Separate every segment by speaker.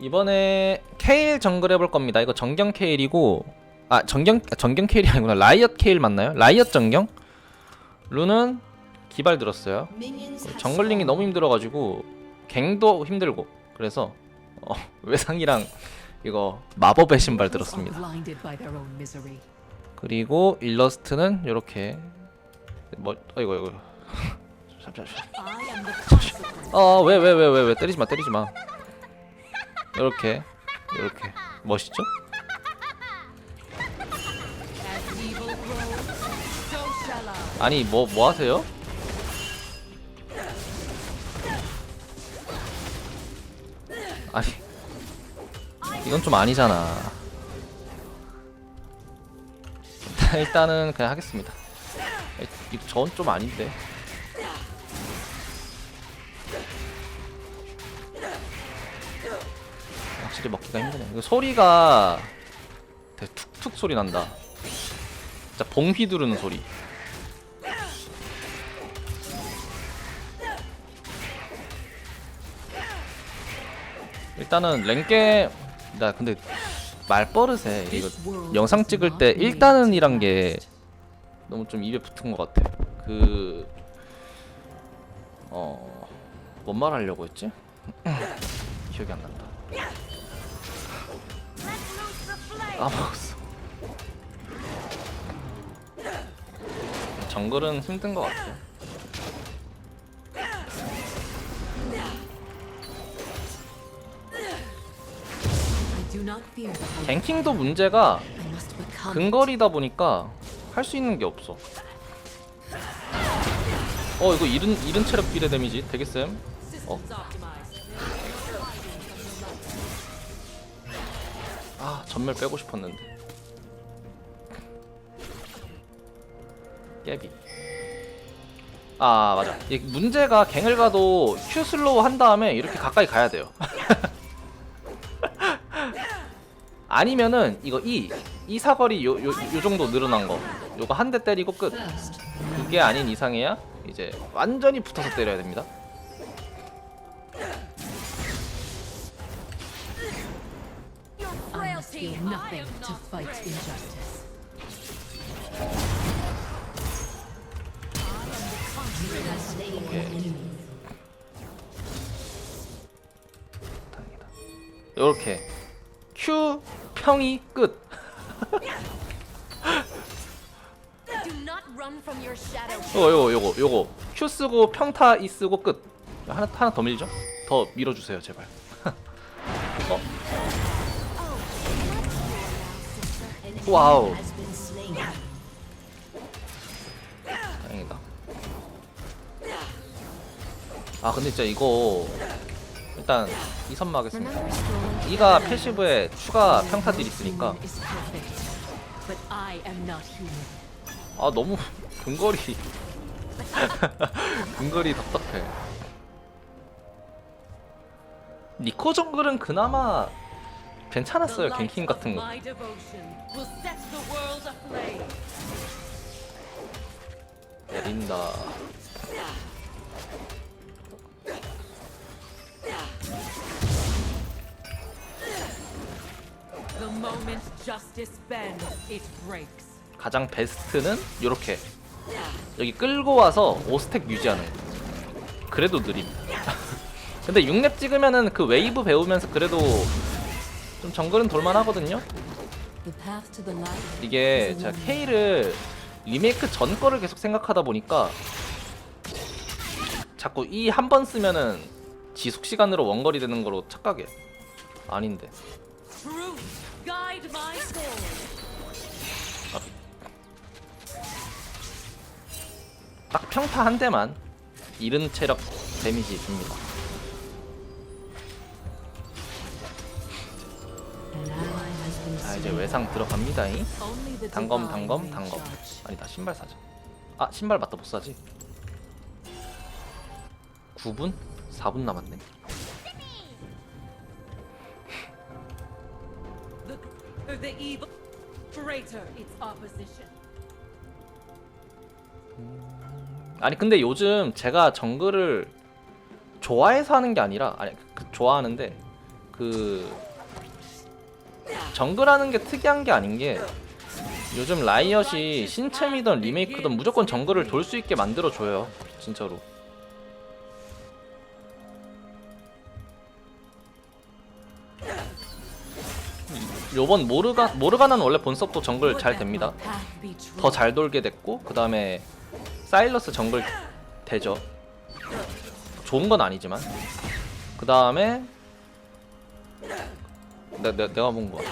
Speaker 1: 이번에 케일 정글 해볼 겁니다. 이거 정경 케일이고 아 정경 아, 정경 케일이 아니구나 라이엇 케일 맞나요? 라이엇 정경? 룬은 기발 들었어요. 정글링이 너무 힘들어가지고 갱도 힘들고 그래서 어, 외상이랑 이거 마법의 신발 들었습니다. 그리고 일러스트는 이렇게 뭐 어이구 이거 잠시만
Speaker 2: the consequence.
Speaker 1: 어왜 왜 왜 왜 왜 때리지 마 때리지 마 이렇게 이렇게 멋있죠? 아니 뭐뭐 하세요? 아니 이건 좀 아니잖아. 일단은 그냥 하겠습니다. 저건 좀 아닌데. 확실히 먹기가 힘드네. 이거 소리가 되게 툭툭 소리 난다. 진짜 봉 휘두르는 소리. 일단은 랭게 나 근데 말버릇에 이거 영상 찍을 때 일단은이란 게 너무 좀 입에 붙은 것 같아. 그 어, 뭔 말 하려고 했지? 기억이 안 난다. 까먹었어. 정글은 힘든 것 같아. 갱킹도 문제가. 근거리다 보니까 할 수 있는 게 없어. 어 이거 이른 이른 체력 비례 데미지 되게 쌤. 어. 아 전멸 빼고 싶었는데. 깨비. 아 맞아. 이 문제가 갱을 가도 Q 슬로우 한 다음에 이렇게 가까이 가야 돼요. 아니면은 이거 E 이 사거리 요, 요, 요 정도 늘어난 거 요거 한 대 때리고 끝 그게 아닌 이상해야 이제 완전히 붙어서 때려야 됩니다
Speaker 2: nothing to fight injustice.
Speaker 1: 오케이 다행이다 요렇게 Q 평이 끝
Speaker 2: Do not run from your shadow.
Speaker 1: 요거 요거 요거 요거 Q 쓰고 평타 E 쓰고 끝 하나 하나 더 밀죠 더 밀어주세요 제발 어? 와우. 다행이다. 아 근데 진짜 이거 일단 이 선마 하겠습니다. 이가 패시브에 추가 평타 딜 있으니까. 아 너무 근거리. 근거리 답답해. 니코 정글은 그나마 괜찮았어요 갱킹 같은 거. 내린다. 가장 베스트는 요렇게 여기 끌고 와서 5스택 유지하는 거 그래도 느림 근데 6렙 찍으면은 그 웨이브 배우면서 그래도 좀 정글은 돌만하거든요. 이게 제가 K를 리메이크 전 거를 계속 생각하다 보니까 자꾸 이한번 쓰면은 지속 시간으로 원거리 되는 거로 착각해. 아닌데. 딱 평타 한 대만 이른 체력 데미지 줍니다. 자 이제
Speaker 2: slain.
Speaker 1: 외상 들어갑니다잉. 단검 단검 단검. 아니다 신발 사자. 아 신발 맞다 못 사지. 9분? 4분 남았네. 아니 근데 요즘 제가 정글을 좋아해서 하는 게 아니라 아니 그, 좋아하는데 그 정글하는 게 특이한 게 아닌 게 요즘 라이엇이 신챔이든 리메이크든 무조건 정글을 돌 수 있게 만들어 줘요. 진짜로. 요번 모르가 모르가나는 원래 본섭도 정글 잘 됩니다. 더 잘 돌게 됐고 그 다음에 사일러스 정글 되죠. 좋은 건 아니지만 그 다음에 내, 내, 내가 본거 같아.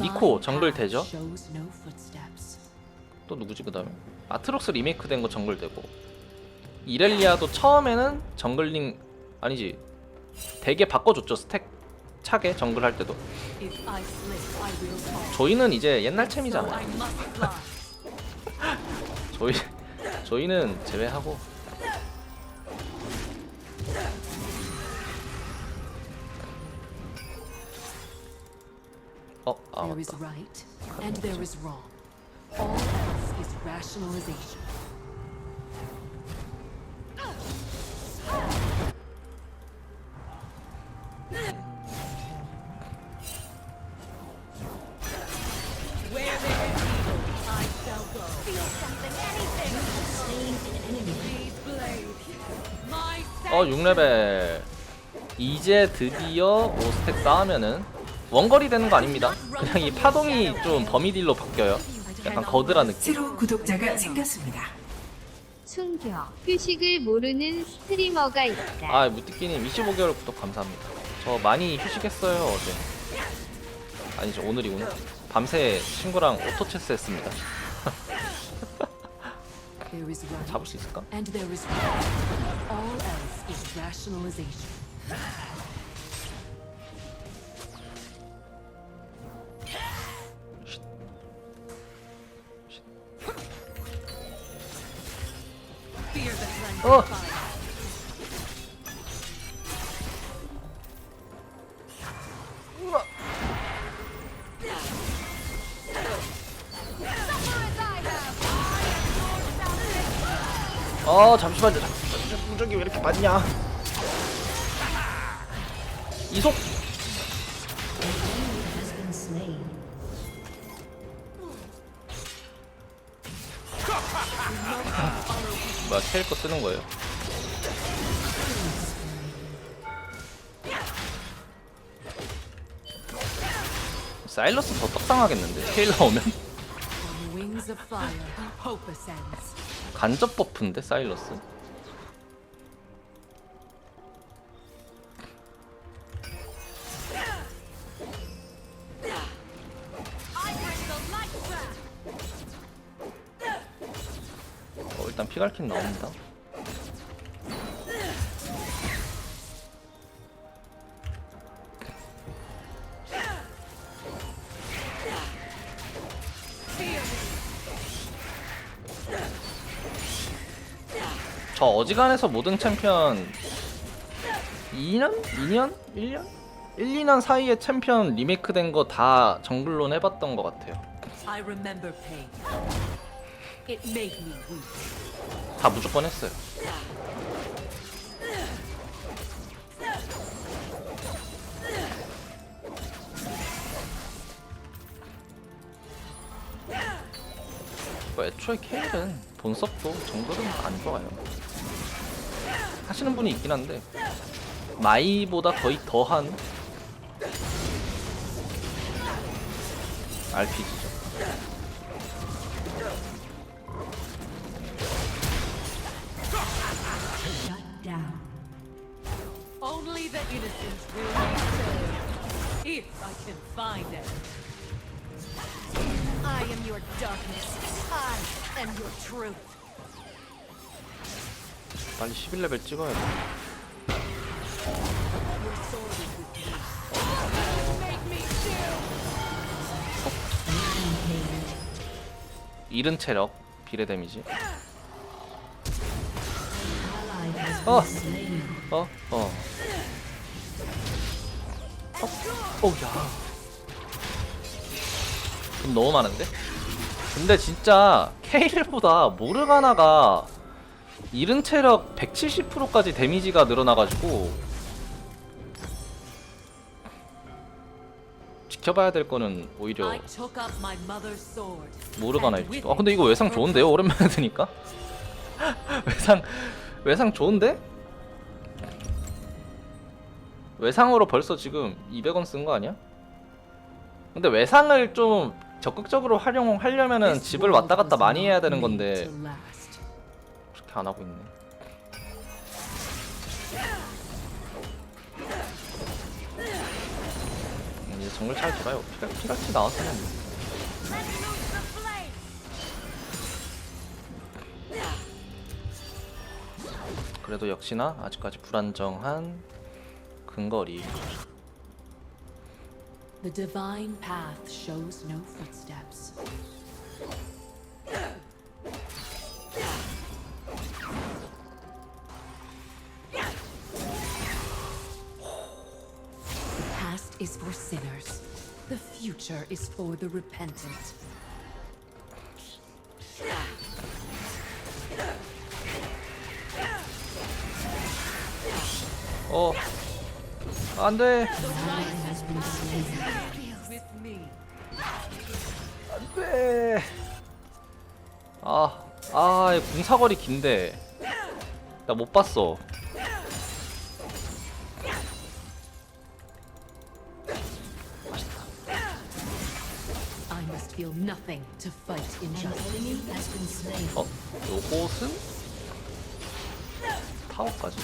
Speaker 3: 니코 정글 되죠?
Speaker 1: 또 누구지 그 다음에? 아트록스 리메이크 된 거 정글 되고. 이렐리아도 처음에는 정글링 아니지. 되게 바꿔줬죠 스택. 차게 정글 할 때도. 저희는 이제 옛날 챔이잖아 저희 저희는 제외하고 어, 아
Speaker 3: There is
Speaker 1: 맞다.
Speaker 3: right and there is wrong. All else is rationalization.
Speaker 2: Where there is evil, I shall go. Feel something, anything. These blades. My
Speaker 1: 어 6레벨 이제 드디어 5스택 쌓으면은 원거리 되는 거 아닙니다 그냥 이 파동이 좀 범위 딜로 바뀌어요 약간 거드라 느낌
Speaker 4: 새로운 구독자가 생겼습니다.
Speaker 5: 충격. 휴식을 모르는 스트리머가 있다.
Speaker 1: 아 무티끼님 25개월 구독 감사합니다 저 많이 휴식했어요 어제 아니죠 오늘이구나 밤새 친구랑 오토체스 했습니다
Speaker 3: There is right
Speaker 1: 잡을 수 있을까?
Speaker 3: and there is wrong. All else is rationalization.
Speaker 1: 어! 어 잠시만요. 잠시만요 무적이 왜 이렇게 많냐. 이속 캐릭터 쓰는 거예요? 사일러스 더 떡상하겠는데 테일러 오면. 간접 버프인데 사일러스 피갈킨 나옵니다 저 어지간해서 모든 챔피언 2년? 2년? 1년? 1, 2년 사이에 챔피언 리메이크 된 거 다 정글론 해봤던 것 같아요 다 무조건 했어요. 뭐 애초에 케일은 본섭도 정글은 안 좋아요. 하시는 분이 있긴 한데 마이보다 거의 더한 RPG죠
Speaker 2: Only the innocent will be saved. If I can find it. I am your darkness. I am your truth.
Speaker 1: 빨리 11레벨 찍어야 돼
Speaker 2: Your sword is with me. Make me chill.
Speaker 1: 잃은 체력 비례 데미지 어! 어? 어. 어? 어, 야. 돈 너무 많은데? 근데 진짜 케일보다 모르가나가 잃은 체력 170%까지 데미지가 늘어나가지고 지켜봐야 될 거는 오히려. 모르가나 일지도 아 근데 이거 외상 좋은데요? 오랜만에 드니까 외상 외상 좋은데? 외상으로 벌써 지금 200원 쓴 거 아니야? 근데 외상을 좀 적극적으로 활용하려면은 집을 왔다 갔다 많이 해야 되는 건데. 그렇게 안 하고 있네. 음, 이제 정글 잘 돌아요. 피가 피같이 나왔으면 뭐. 그래도 역시나 아직까지 불안정한 근거리.
Speaker 2: The divine path shows no footsteps. The past is for sinners. The future is for the repentant.
Speaker 1: 어, 안 돼.
Speaker 2: With me.
Speaker 1: 네. 아, 아, 이 궁사거리 긴데. 나 못 봤어. 어, 요것은 타워까지.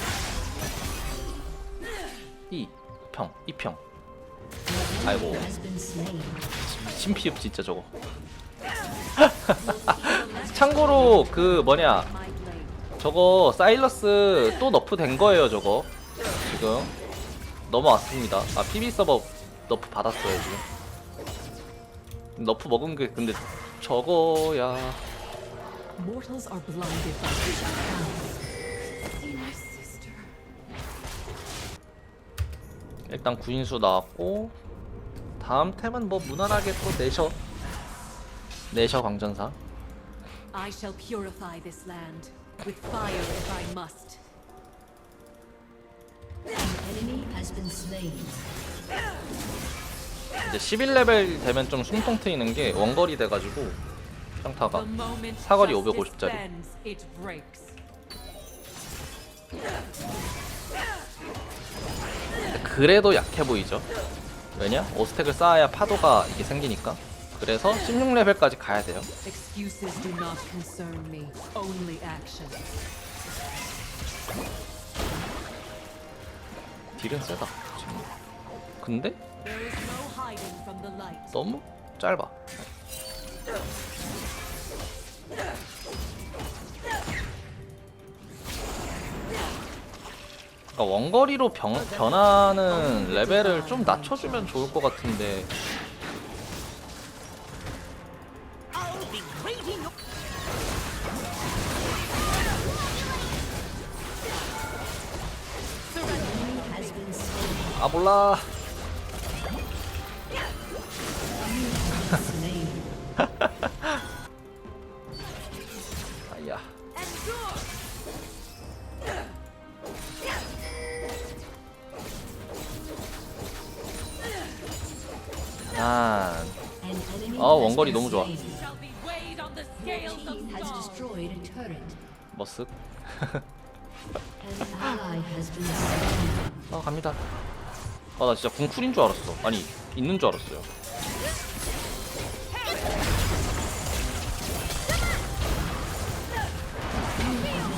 Speaker 1: 이 평, 이 평. 아이고,
Speaker 4: Has been slain.
Speaker 1: 미친 피읍 진짜 저거. 참고로 그 뭐냐. 저거 사일러스 또 너프 된 거예요 저거 지금 넘어왔습니다 아 PB 서버 너프 받았어요 지금 너프 먹은 게 근데 저거야 일단 구인수 나왔고 다음 템은 뭐 무난하게 또 내셔 내셔 광전사
Speaker 2: I shall purify this land with fire if I must.
Speaker 4: An enemy has been slain.
Speaker 1: 이제 11레벨 되면 좀 숨통 트이는 게 원거리 돼가지고 평타가
Speaker 2: The moment
Speaker 1: 사거리
Speaker 2: justice
Speaker 1: 550 짜리.
Speaker 2: bends, it breaks.
Speaker 1: 그래도 약해 보이죠 왜냐? 5스택을 쌓아야 파도가 이게 생기니까 그래서 16레벨까지 가야 돼요. 딜은 세다. 근데. 너무 짧아 그러니까 원거리로 병, 변하는 레벨을 좀 낮춰주면 좋을 것 같은데. 아 몰라
Speaker 4: destroyed a turret.
Speaker 1: 머쓱. 아 갑니다 아 나 진짜 궁쿨인 줄 알았어 아니 있는 줄 알았어요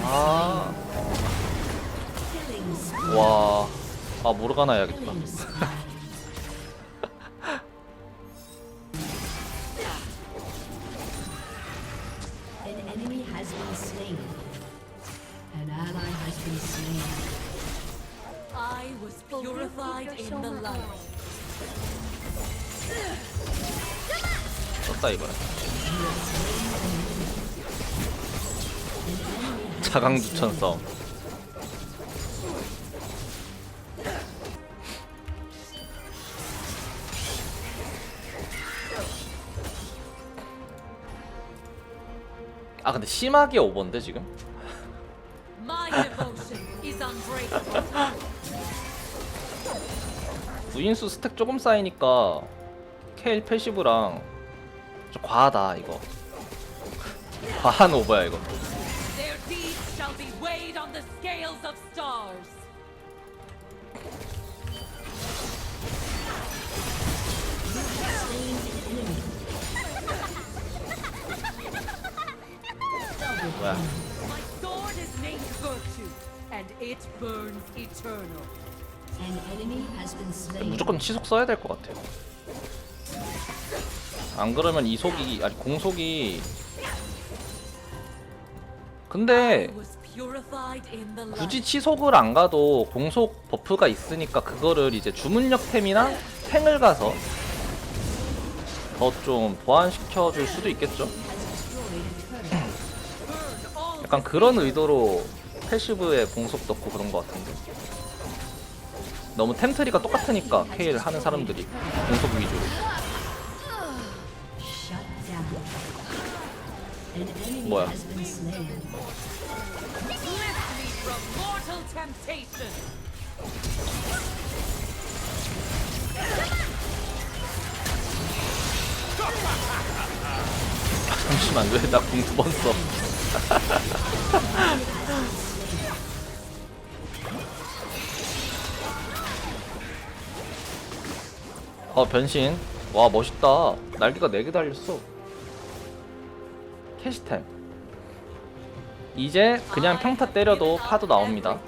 Speaker 1: 아. 와, 아 모르가나 해야겠다.
Speaker 2: Was purified in the light.
Speaker 1: 썼다 이번에. 자강두천성. 아 근데 심하게 오버인데 지금?
Speaker 2: My devotion is unbreakable.
Speaker 1: 부인수 스택 조금 쌓이니까 케일 패시브랑 좀 과하다 이거 과한 오버야 이거
Speaker 2: Their deeds shall be weighed on the scales of stars.
Speaker 1: 뭐야
Speaker 2: My sword is named Virtue, and it burns eternal.
Speaker 1: 무조건 치속 써야 될 것 같아요 안 그러면 이속이 아니 공속이 근데. 굳이 치속을 안 가도 공속 버프가 있으니까 그거를 이제 주문력 템이나 탱을 가서 더 좀 보완시켜 줄 수도 있겠죠. 약간 그런 의도로 패시브에 공속 넣고 그런 것 같은데. 너무 템트리가 똑같으니까 케일 하는 사람들이 공속 위주로. 뭐야? 잠시만 왜나공두번 써? 어 변신. 와 멋있다. 날개가 4개 달렸어. 캐시템. 이제 그냥 평타 때려도 파도 나옵니다.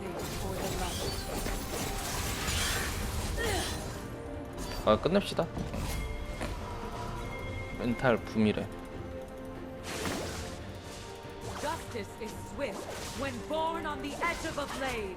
Speaker 1: 어 끝냅시다. 멘탈 붐이래.
Speaker 2: Justice is swift when born on the edge of a blade.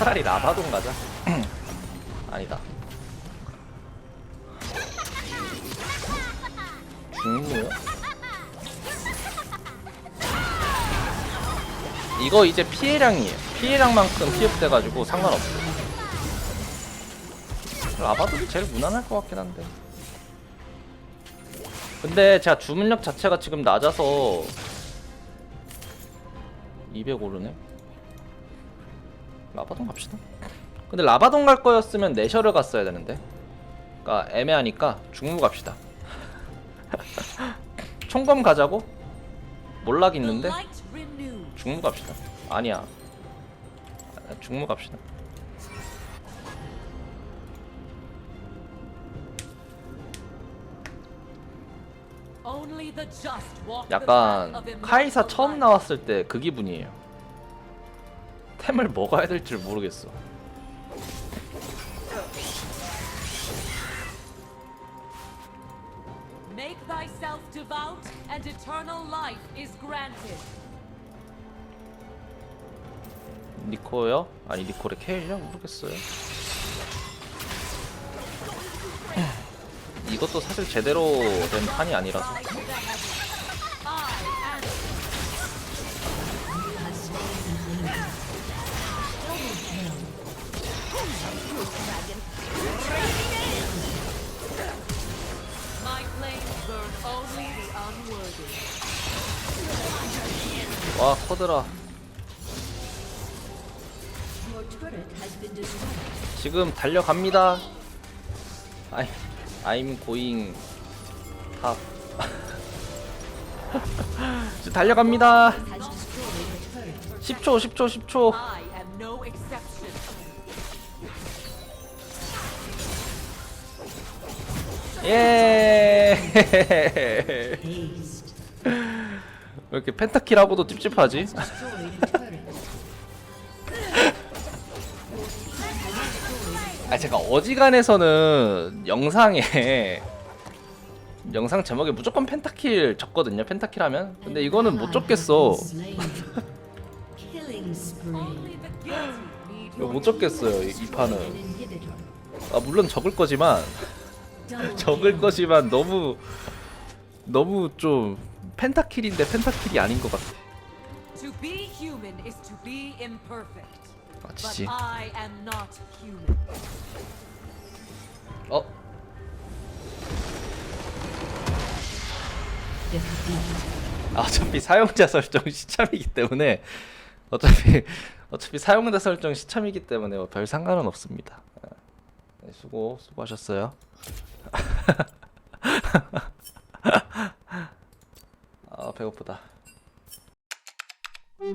Speaker 1: 차라리 라바돈 가자. 아니다. 중무요? 이거 이제 피해량이에요. 피해량만큼 피업돼가지고 상관없어요 라바돈이 제일 무난할 것 같긴 한데. 근데 제가 주문력 자체가 지금 낮아서 200 오르네. 라바돈 갑시다. 근데 라바돈 갈 거였으면 내셔를 갔어야 되는데. 그러니까 애매하니까 중무 갑시다. 총검 가자고? 몰락 있는데. 중무 갑시다. 아니야. 아, 중무 갑시다. 약간 카이사 처음. 나왔을 때 그 기분이에요. 템을 먹어야 될지 모르겠어.
Speaker 2: Make thyself devout, and eternal life is granted.
Speaker 1: 니코요? 아니 니코레 케일이요? 모르겠어요. 이것도 사실 제대로 된 판이 아니라서 와
Speaker 4: destroyed.
Speaker 1: 지금 달려갑니다 아이 I'm going 탑 달려갑니다
Speaker 4: Has destroyed a turret.
Speaker 1: 10초 10초 10초
Speaker 2: I am no exception.
Speaker 1: 예. 왜 이렇게 펜타킬하고도 찝찝하지? 아 제가 어지간해서는 영상에 영상 제목에 무조건 펜타킬 적거든요 펜타킬 하면 근데 이거는 못 적겠어 이거 못 적겠어요 이, 이 판은. 아 물론 적을 거지만 적을. 거지만 너무 너무 좀 펜타킬인데 펜타킬이 아닌 것 같아
Speaker 2: To be human is to be imperfect.
Speaker 1: 아
Speaker 2: But
Speaker 1: 지지
Speaker 2: I am not human.
Speaker 1: 어? 아, 어차피 사용자 설정 시참이기 때문에 어차피 어차피 사용자 설정 시참이기 때문에 뭐별 상관은 없습니다. 아, 네, 수고 수고하셨어요. 아 배고프다.
Speaker 6: 음.